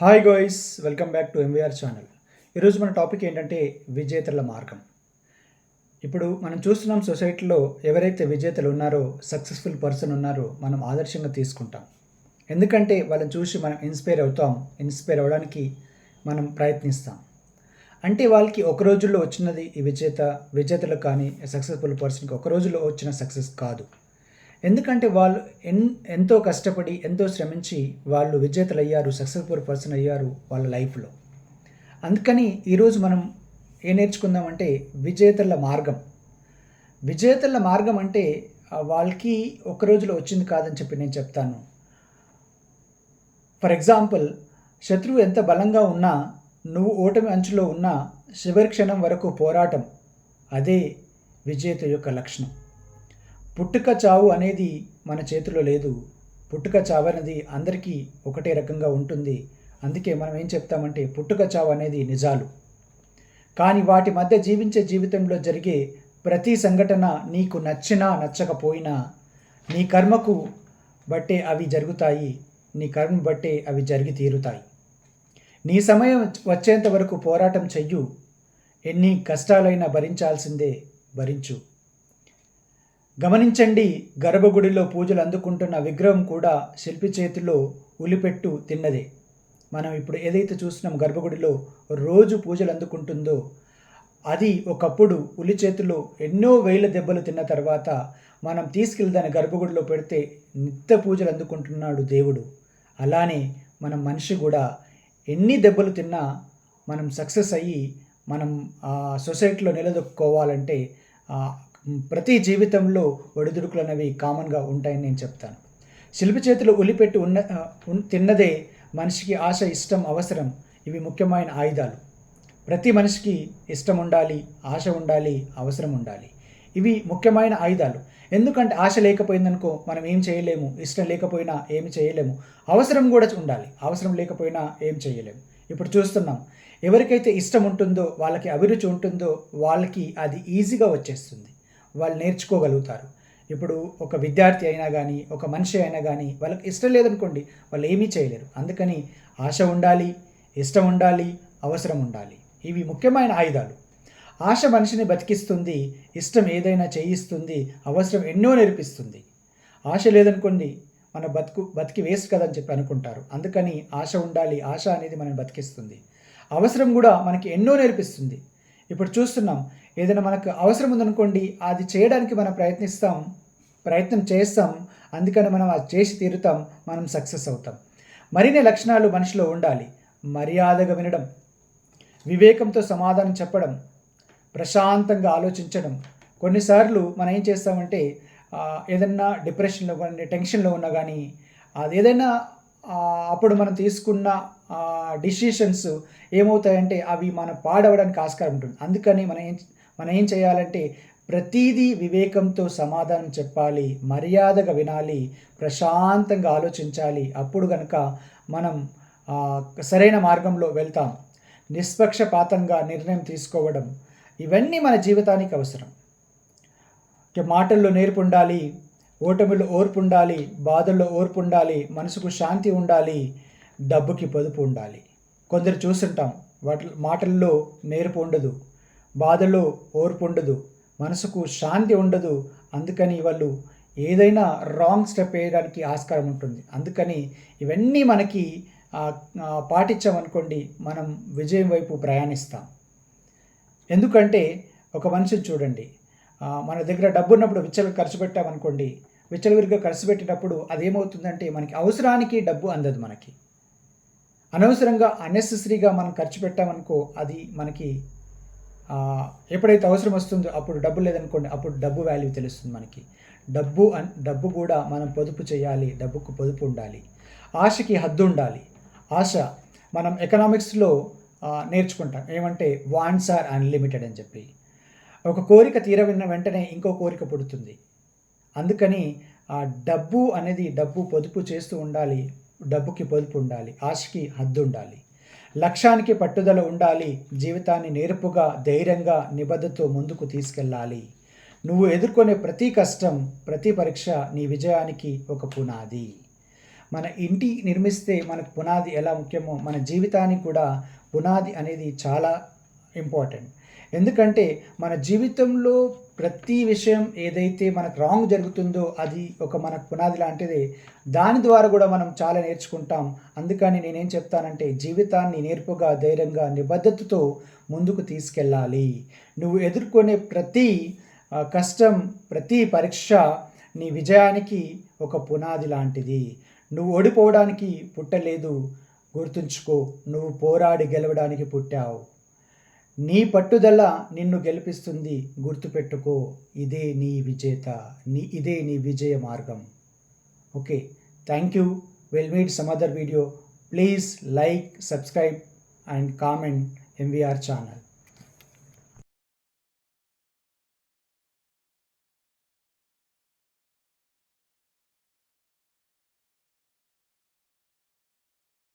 Hi guys welcome back to MVR channel ఈరోజు మన topic ఏంటంటే విజేతల మార్గం. ఇప్పుడు మనం చూస్తున్నాం సొసైటీలో ఎవరైతే విజేతలు ఉన్నారో సక్సెస్ఫుల్ పర్సన్ ఉన్నారో మనం ఆదర్శంగా తీసుకుంటాం. ఎందుకంటే వాళ్ళని చూసి మనం ఇన్స్పైర్ అవుతాం ఇన్స్పైర్ అవ్వడానికి మనం ప్రయత్నిస్తాం. అంటే వాళ్ళకి ఒక రోజుల్లో వచ్చినది ఈ విజేత విజేతలకు కానీ సక్సెస్ఫుల్ పర్సన్కి ఒక రోజులో వచ్చిన సక్సెస్ కాదు. ఎందుకంటే వాళ్ళు ఎన్ ఎంతో కష్టపడి ఎంతో శ్రమించి వాళ్ళు విజేతలు అయ్యారు సక్సెస్ఫుల్ పర్సన్ అయ్యారు వాళ్ళ లైఫ్లో అందుకని ఈరోజు మనం ఏం నేర్చుకుందామంటే విజేతల మార్గం. విజేతల మార్గం అంటే వాళ్ళకి ఒక రోజులో వచ్చింది కాదని చెప్పి నేను చెప్తాను. ఫర్ ఎగ్జాంపుల్ శత్రువు ఎంత బలంగా ఉన్నా నువ్వు ఓటమి అంచులో ఉన్నా చివరి క్షణం వరకు పోరాటం అదే విజేత యొక్క లక్షణం. పుట్టుక చావు అనేది మన చేతిలో లేదు. పుట్టుక చావు అనేది అందరికీ ఒకటే రకంగా ఉంటుంది. అందుకే మనం ఏం చెప్తామంటే పుట్టుక చావు అనేది నిజాలు. కానీ వాటి మధ్య జీవించే జీవితంలో జరిగే ప్రతి సంఘటన నీకు నచ్చినా నచ్చకపోయినా నీ కర్మకు బట్టే అవి జరుగుతాయి. నీ కర్మ బట్టే అవి జరిగి తీరుతాయి. నీ సమయం వచ్చేంత వరకు పోరాటం చెయ్యు. ఎన్ని కష్టాలైనా భరించాల్సిందే భరించు. గమనించండి గర్భగుడిలో పూజలు అందుకుంటున్న విగ్రహం కూడా శిల్పి చేతిలో ఉలిపెట్టు తిన్నదే. మనం ఇప్పుడు ఏదైతే చూస్తున్నాం గర్భగుడిలో రోజు పూజలు అందుకుంటుందో అది ఒకప్పుడు ఉలి చేతిలో ఎన్నో వేల దెబ్బలు తిన్న తర్వాత మనం తీసుకెళ్ళి దాన్ని గర్భగుడిలో పెడితే నిత్య పూజలు అందుకుంటున్నాడు దేవుడు. అలానే మనం మనిషి కూడా ఎన్ని దెబ్బలు తిన్నా మనం సక్సెస్ అయ్యి మనం ఆ సొసైటీలో నిలదొక్కుకోవాలంటే ప్రతి జీవితంలో ఒడిదుడుకులు అనేవి కామన్గా ఉంటాయని నేను చెప్తాను. శిల్పి చేతులు ఉలిపెట్టి ఉన్న ఉన్- తిన్నదే మనిషికి ఆశ ఇష్టం అవసరం. ఇవి ముఖ్యమైన ఆయుధాలు. ప్రతి మనిషికి ఇష్టం ఉండాలి ఆశ ఉండాలి అవసరం ఉండాలి. ఇవి ముఖ్యమైన ఆయుధాలు. ఎందుకంటే ఆశ లేకపోయిందనుకో మనం ఏం చేయలేము ఇష్టం లేకపోయినా ఏమి చేయలేము. అవసరం కూడా ఉండాలి అవసరం లేకపోయినా ఏం చేయలేము. ఇప్పుడు చూస్తున్నాం ఎవరికైతే ఇష్టం ఉంటుందో వాళ్ళకి అభిరుచి ఉంటుందో వాళ్ళకి అది ఈజీగా వచ్చేస్తుంది. వాళ్ళు నేర్చుకోగలుగుతారు. ఇప్పుడు ఒక విద్యార్థి అయినా కానీ ఒక మనిషి అయినా కానీ వాళ్ళకి ఇష్టం లేదనుకోండి వాళ్ళు ఏమీ చేయలేరు. అందుకని ఆశ ఉండాలి ఇష్టం ఉండాలి అవసరం ఉండాలి. ఇవి ముఖ్యమైన ఆయుధాలు. ఆశ మనిషిని బతికిస్తుంది ఇష్టం ఏదైనా చేయిస్తుంది అవసరం ఎన్నో నేర్పిస్తుంది. ఆశ లేదనుకోండి మన బతుకు బతికి వేస్ట్ కదని చెప్పి అనుకుంటారు. అందుకని ఆశ ఉండాలి ఆశ అనేది మనం బతికిస్తుంది. అవసరం కూడా మనకి ఎన్నో నేర్పిస్తుంది. ఇప్పుడు చూస్తున్నాం. ఏదైనా మనకు అవసరం ఉందనుకోండి అది చేయడానికి మనం ప్రయత్నిస్తాం ప్రయత్నం చేస్తాం. అందుకని మనం అది చేసి తీరుతాం మనం సక్సెస్ అవుతాం. మరిన్ని లక్షణాలు మనిషిలో ఉండాలి. మర్యాదగా వినడం వివేకంతో సమాధానం చెప్పడం ప్రశాంతంగా ఆలోచించడం. కొన్నిసార్లు మనం ఏం చేస్తామంటే ఏదన్నా డిప్రెషన్లో కానీ టెన్షన్లో ఉన్నా కానీ అది ఏదైనా అప్పుడు మనం తీసుకున్న డిసిషన్స్ ఏమవుతాయంటే అవి మనం పాడవడానికి ఆస్కారం ఉంటుంది. అందుకని మనం ఏం మనం ఏం చేయాలంటే ప్రతిదీ వివేకంతో సమాధానం చెప్పాలి మర్యాదగా వినాలి ప్రశాంతంగా ఆలోచించాలి. అప్పుడు కనుక మనం సరైన మార్గంలో వెళ్తాం. నిష్పక్షపాతంగా నిర్ణయం తీసుకోవడం ఇవన్నీ మన జీవితానికి అవసరం. మాటల్లో నేర్పు ఉండాలి ఓటమిలో ఓర్పు ఉండాలి బాధల్లో ఓర్పు ఉండాలి మనసుకు శాంతి ఉండాలి డబ్బుకి పొదుపు ఉండాలి. కొందరు చూస్తుంటాం వాటి మాటల్లో నేర్పు ఉండదు బాధలో ఓర్పు ఉండదు మనసుకు శాంతి ఉండదు. అందుకని వాళ్ళు ఏదైనా రాంగ్ స్టెప్ వేయడానికి ఆస్కారం ఉంటుంది. అందుకని ఇవన్నీ మనకి పాటించామనుకోండి మనం విజయం వైపు ప్రయాణిస్తాం. ఎందుకంటే ఒక మనిషిని చూడండి మన దగ్గర డబ్బు ఉన్నప్పుడు విచ్చలు ఖర్చు పెట్టామనుకోండి విచ్చలవిరిగా ఖర్చు పెట్టినప్పుడు అదేమవుతుందంటే మనకి అవసరానికి డబ్బు అందదు మనకి. అనవసరంగా అన్నెసెసరీగా మనం ఖర్చు పెట్టామనుకో అది మనకి ఎప్పుడైతే అవసరం వస్తుందో అప్పుడు డబ్బు లేదనుకోండి అప్పుడు డబ్బు వాల్యూ తెలుస్తుంది మనకి. డబ్బు అన్ డబ్బు కూడా మనం పొదుపు చేయాలి డబ్బుకు పొదుపు ఉండాలి. ఆశకి హద్దు ఉండాలి. ఆశ మనం ఎకనామిక్స్లో నేర్చుకుంటాం. ఏమంటే వాంట్స్ ఆర్ అన్లిమిటెడ్ అని చెప్పి. ఒక కోరిక తీరవిన్న వెంటనే ఇంకో కోరిక పుడుతుంది. అందుకని ఆ డబ్బు అనేది డబ్బు పొదుపు చేస్తూ ఉండాలి డబ్బుకి పొదుపు ఉండాలి ఆశకి హద్దు ఉండాలి. లక్ష్యానికి పట్టుదల ఉండాలి జీవితాన్ని నేర్పుగా ధైర్యంగా నిబద్ధతో ముందుకు తీసుకెళ్ళాలి. నువ్వు ఎదుర్కొనే ప్రతి కష్టం ప్రతి పరీక్ష నీ విజయానికి ఒక పునాది. మన ఇంటి నిర్మిస్తే మనకు పునాది ఎలా ముఖ్యమో మన జీవితానికి కూడా పునాది అనేది చాలా ఇంపార్టెంట్. ఎందుకంటే మన జీవితంలో ప్రతి విషయం ఏదైతే మనకు రాంగ్ జరుగుతుందో అది ఒక మనకు పునాది లాంటిది. దాని ద్వారా కూడా మనం చాలా నేర్చుకుంటాం. అందుకని నేనేం చెప్తానంటే జీవితాన్ని నేర్పుగా ధైర్యంగా నిబద్ధతతో ముందుకు తీసుకెళ్ళాలి. నువ్వు ఎదుర్కొనే ప్రతి కష్టం ప్రతి పరీక్ష నీ విజయానికి ఒక పునాది లాంటిది. నువ్వు ఓడిపోవడానికి పుట్టలేదు గుర్తుంచుకో. నువ్వు పోరాడి గెలవడానికి పుట్టావు. నీ పట్టుదల నిన్ను గెలిపిస్తుంది గుర్తుపెట్టుకో. ఇదే నీ విజేత నీ ఇదే నీ విజయ మార్గం. Okay thank you. Will meet some other video. Please like subscribe and comment MVR channel.